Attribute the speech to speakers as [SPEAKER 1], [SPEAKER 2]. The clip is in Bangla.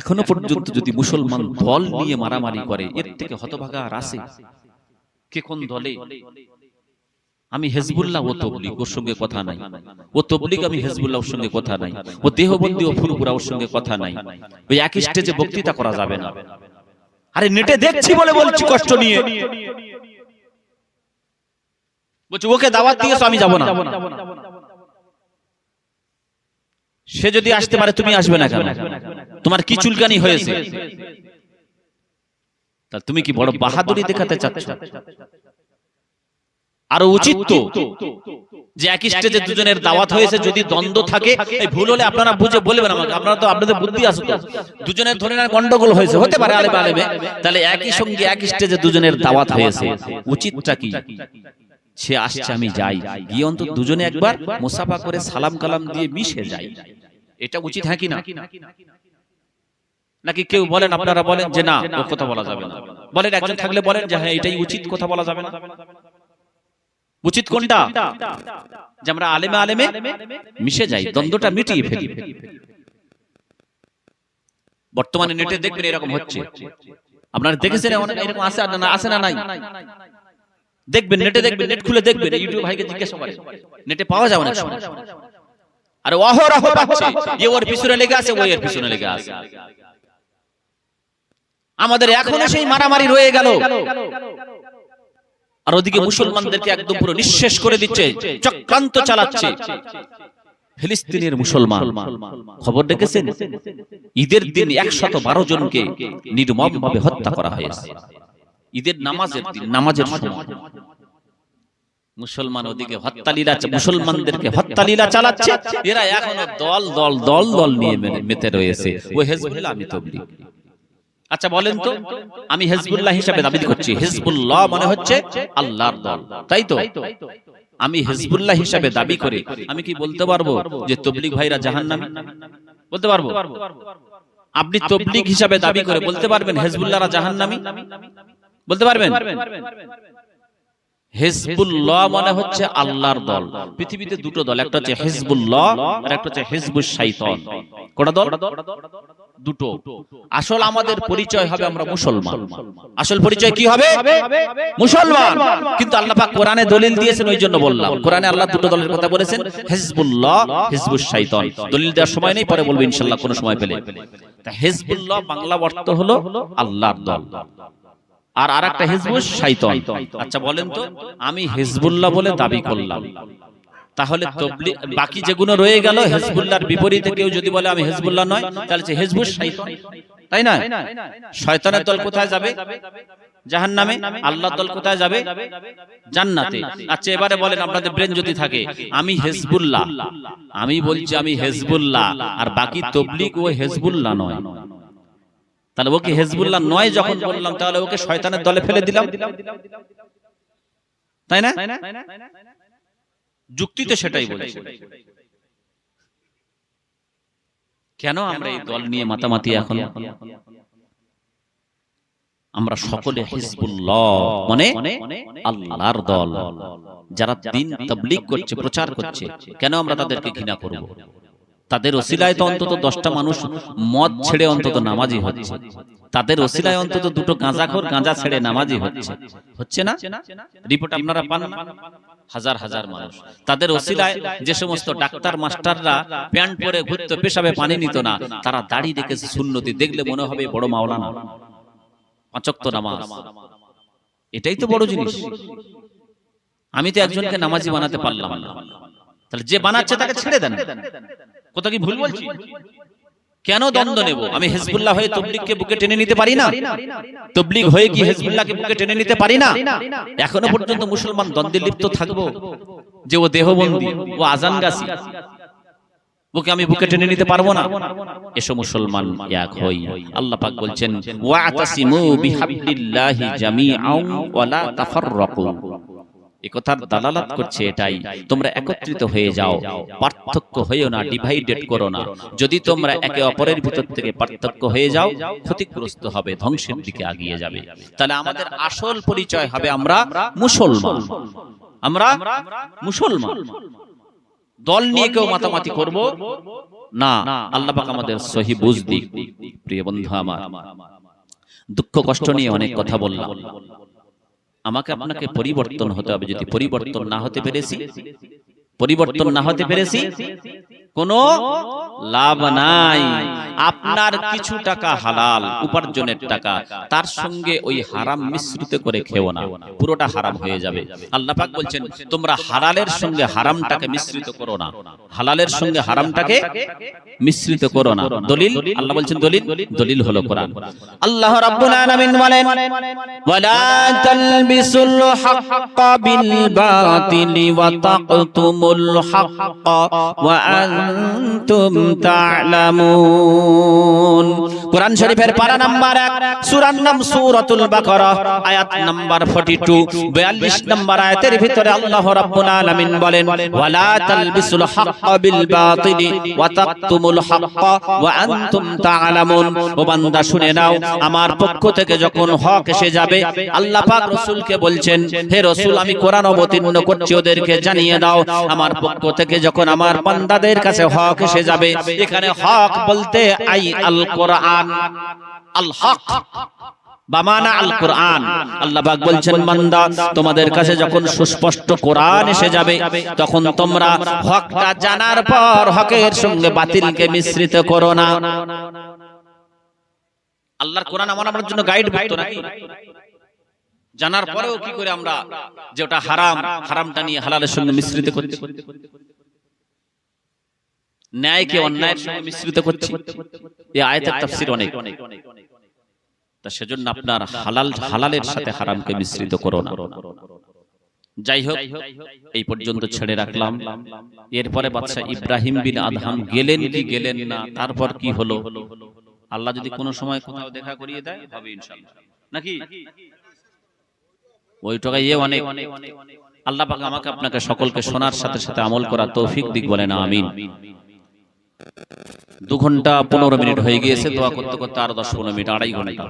[SPEAKER 1] এখনও পর্যন্ত যদি মুসলমান দল নিয়ে মারামারি করে এর থেকে হতভাগা আর আছে? কে কোন দলে? আমি হেজবুল্লাহ ও তবলিগ ওর সঙ্গে কথা নাই। ও তবলিগ আমি হেজবুল্লাহ ওর সঙ্গে কথা নাই। ও দেহবন্দি ও ফুরফুরা ওর সঙ্গে কথা নাই। ওই এক স্টেজে বক্তৃতা করা যাবে না। আরে নেটে দেখছি বলে বলছি কষ্ট নিয়ে। বলছি ওকে দাওয়াত দিয়েছ আমি যাব না। সে যদি আসতে পারে তুমি আসবে না কেন? তোমার কি চুলকানি হয়েছে? তা তুমি কি বড় বাহাদুরি দেখাতে চাচ্ছ? আরও উচিত তো যে একই স্টেজে দুজনের দাওয়াত হয়েছে যদি দ্বন্দ্ব থাকে এই ভুল হলে আপনারা বুঝে বলবেন আমাকে। আপনারা তো আপনাদের বুদ্ধি তো দুজনের ধরে না গন্ডগোল হয়েছে। হতে পারে আলেমে আলেমে। তাহলে একই সঙ্গে একই স্টেজে দুজনের দাওয়াত হয়েছে। উচিতটা কি? সে আসছে আমি যাই। গিয়ে অন্তত দুজনে একবার মুসাফা করে সালাম কালাম দিয়ে মিশে যাই এটা উচিত হ্যাঁ কি না? নাকি কেউ বলেন আপনারা বলেন যে না ও কথা বলা যাবে না। বলেন একজন থাকলে বলেন যে হ্যাঁ এটাই উচিত কথা বলা যাবে না। উচিত কোনটা? যে আমরা আলেমে আলেমে মিশে যাই দ্বন্দ্বটা মিটিয়ে ফেলি। বর্তমানে নেটে দেখবেন এরকম হচ্ছে। আপনারা দেখেছেন অনেক এরকম আছে না আছে না নাই? দেখবেন নেটে দেখবেন নেট খুলে দেখবেন ইউটিউব ভাইকে জিজ্ঞাসা করেন। নেটে পাওয়া অনেক সময়। আরে অহরহ পাচ্ছে। এ ওর পিছনে লেগে আছে ওই এর পিছনে লেগে আছে। আমাদের এখনও সেই মারামারি রয়ে গেল। আর ওদিকে মুসলমানদেরকে একদম পুরো নিঃশেষ করে দিচ্ছে চক্রান্ত চালাচ্ছে। ফিলিস্তিনের মুসলমান। খবর দেখেছেন ঈদের দিন একশত বারো জনকে নির্মম ভাবে হত্যা করা হয়েছে। ঈদের নামাজের দিন নামাজের সময়। মুসলমান ওদিকে হত্যালীলা মুসলমানদেরকে হত্যালীলা চালাচ্ছে। এরা এখনও দল দল দল দল নিয়ে মেতে রয়েছে। ও হেজবুল্লাহ আমি তবলিগ। আচ্ছা বলেন তো, আমি হেজবুল্লাহ হিসাবে দাবি করছি। হেজবুল্লাহ মানে হচ্ছে আল্লাহর দল, তাই তো? আমি হেজবুল্লাহ হিসাবে দাবি করে আমি কি বলতে পারব যে তবলিগ ভাইরা জাহান্নামী? বলতে পারব? আপনি তবলিগ হিসাবে দাবি করে বলতে পারবেন হেজবুল্লাহরা জাহান্নামী? বলতে পারবেন? হেজবুল্লাহ মানে হচ্ছে আল্লাহর দল। পৃথিবীতে দুটো দল, একটা হচ্ছে হেজবুল্লাহ আর একটা হচ্ছে হেজবুস শাইতান। কোটা দল? দুটো। আসল আমাদের পরিচয় হবে আমরা মুসলমান। আসল পরিচয় কি হবে? মুসলমান। কিন্তু আল্লাহ পাক কোরআনে দলিল দিয়েছেন ওই জন্য বললাম। কোরআনে আল্লাহ দুটো দলের কথা বলেছেন হিজবুল্লাহ হিজবুস শাইতান। দলিল দেওয়ার সময় নেই পরে বলব ইনশাআল্লাহ কোনো সময় পেলে। তা হিজবুল্লাহ বাংলা অর্থ হলো আল্লাহর দল। আর আরেকটা হিজবুস শাইতান। আচ্ছা বলেন তো আমি হিজবুল্লাহ বলে দাবি করলাম। তাহলে বাকি যেগুলো রয়ে গেল হেজবুল্লাহর বিপরীতে কেউ যদি বলে আমি হেজবুল্লাহ নয় তাহলে সে হেজবুস তাই না? শয়তানের দল কোথায় যাবে? জাহান নামে আল্লাহ দল কোথায় যাবে? জান্নাতে। আচ্ছা এবারে বলেন আপনাদের ব্রেন যদি থাকে আমি হেজবুল্লাহ। আমি বলছি আমি হেজবুল্লাহ আর বাকি তবলিগ ও হেজবুল্লাহ নয়। তাহলে ওকে হেজবুল্লাহ নয় যখন বললাম তাহলে ওকে শয়তানের দলে ফেলে দিলাম। তাই না? যুক্তি তো সেটাই বলছে। কেন আমরা এই দল নিয়ে মাতামাতি এখন? আমরা সকলে হিজবুল্লাহ মানে আল্লাহর দল। যারা দিন তাবলীগ করছে প্রচার করছে কেন আমরা তাদেরকে ঘৃণা করব? তাদের ওসিলায় তো অন্তত দশটা মানুষ মদ ছেড়ে অন্তত নামাজি হচ্ছে। তাদের ওসিলায় অন্তত দুটো গাঁজাখোর গাঁজা ছেড়ে নামাজি হচ্ছে। হচ্ছে। না? রিপোর্ট আপনারা পান হাজার হাজার মানুষ। তাদের ওসিলায় যে সমস্ত ডাক্তার মাস্টাররা প্যান্ট পরে ঘুরতে পেশাবে পানি নিত না। তারা দাড়ি রেখেছে সুন্নতি দেখলে মনে হবে বড় মাওলানা। পাঁচক্ত নামাজ। এটাই তো বড় জিনিস। আমি তো একজনকে নামাজি বানাতে পারলাম না। তাহলে যে বানাচ্ছে তাকে ছেড়ে দেন। কোথাও কি ভুল বলছি? কেন দ্বন্দ্ব নেব? আমি হেজবুল্লাহ হয়ে তবলিগকে বুকে টেনে নিতে পারি না? তবলিগ হয়ে কি হেজবুল্লাহকে বুকে টেনে নিতে পারি না? এখনও পর্যন্ত মুসলমান দ্বন্দ্বে লিপ্ত থাকব যে ও দেহবন্দি, ও আজান গাছি ওকে আমি বুকে টেনে নিতে পারব না? এসো মুসলমান এক হই। আল্লাহ পাক বলছেন, ওয়াতাসিমু বিহাবলিল্লাহি জামিআন ওয়া লা তাফাররাকু। এ কথার দালালাত করছে এটাই। তোমরা একত্রিত হয়ে যাও। পার্থক্য হয়েও না ডিভাইডেড করো না। যদি তোমরা একে অপরের ভিতর থেকে পার্থক্য হয়ে যাও ক্ষতিগ্রস্ত হবে ধ্বংসের দিকে আগিয়ে যাবে। তাহলে আমাদের আসল পরিচয় হবে আমরা মুসলমান। আমরা মুসলমান। দল নিয়ে কেউ মাতামাতি করব? না। আল্লাহ পাক আমাদের সহি বুঝ দিক। প্রিয় বন্ধু আমার। দুঃখ কষ্ট নিয়ে অনেক কথা বললাম। আমাকে আপনাকে পরিবর্তন হতে হবে। যদি পরিবর্তন না হতে পেরেছি পরিবর্তন না হতে পেরেছি কোনো লাভ নাই। আপনার কিছু টাকা হালাল উপার্জনের টাকা। তার সঙ্গে ওই হারাম মিশ্রিত করে খেও না। পুরোটা হারাম হয়ে যাবে। আল্লাহ পাক বলছেন তোমরা হালালের সঙ্গে হারামটাকে মিশ্রিত করো না। হালালের সঙ্গে হারামটাকে মিশ্রিত করো না। দলিল? আল্লাহ বলছেন দলিল? দলিল হলো কোরআন। আল্লাহ রাব্বুল আলামিন বলেন ওয়ালা তালবিসুল হাক্কা বিল বাতিলি ওয়া তাকতুমুল হাক্কা ওয়া আনতুম তা'লামুন। কোরআন শরীফের পারা নাম্বার 1 সূরার নাম সূরাতুল বাকারা, আয়াত নাম্বার 42 42 নাম্বার আয়াতের ভিতরে আল্লাহ রাব্বুল আলামিন বলেন, ওয়ালা তালবিসুল হাক্কা বিল বাতিলি ওয়া তাকতুমুল হাক্কা ওয়া আনতুম তা'লামুন। ও বান্দা, শুনে নাও, আমার পক্ষ থেকে যখন হক এসে যাবে, আল্লাহ পাক রাসূলকে বলছেন, হে রাসূল, আমি কোরআন অবতীর্ণ করছি, ওদেরকে জানিয়ে দাও। আমার পক্ষ থেকে যখন আমার বান্দাদের কাছে হক এসে যাবে। এখানে হক বলতে আই আল কোরআন আল হক। বামানা আল তোমাদের কাছে যখন সুস্পষ্ট কোরআন এসে যাবে, তখন তোমরা হকটা জানার পর হকের সঙ্গে বাতিলকে মিশ্রিত করো না। আল্লাহর কোরআন আমার আমার জন্য গাইড জানার পরেও কি করে আমরা যে ওটা হারাম, হারামটা নিয়ে হালালের সঙ্গে মিশ্রিত করছি ন্যায়কে অন্যায়ের সঙ্গে মিশ্রিত করছি। এই আয়াতের তাফসীর অনেক। তা সেজন্য আপনার হালাল হালালের সাথে হারামকে মিশ্রিত করো না। যাই হোক এই পর্যন্ত ছেড়ে রাখলাম। এরপরে বাদশা ইব্রাহিম বিন আদহাম গেলেন কি গেলেন না তারপর কি হলো? আল্লাহ যদি কোনো সময় কোথাও দেখা করিয়ে দেয় হবে ইনশাআল্লাহ। নাকি? ওই টাকায় ইয়ে অনেক। আল্লাহ পাক আমাকে আপনাকে সকলকে শোনার সাথে সাথে আমল করার তৌফিক দিক বলেন আমিন। দু ঘণ্টা পনেরো মিনিট হয়ে গিয়েছে, দোয়া করতে করতে আরও দশ পনেরো মিনিট, আড়াই ঘণ্টা।